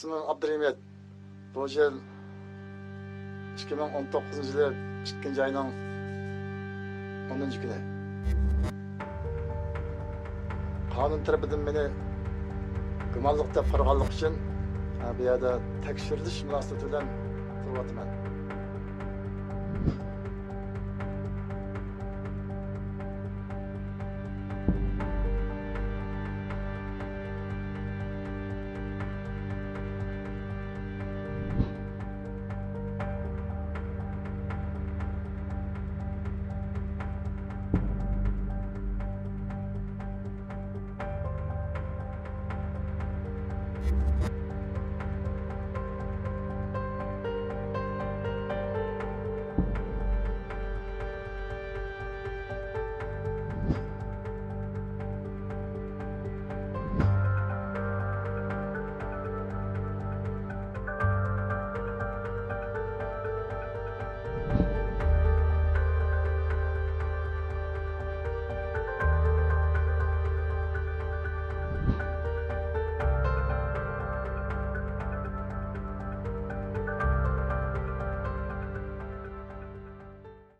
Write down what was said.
ismim Abdurahmet. Bu yıl 2019 yılı 2. ayının 10. günü. Kanun tarafından beni gımallıkta qaraganlıq için bu yerda tekshirilish munosabati bilan turyapman.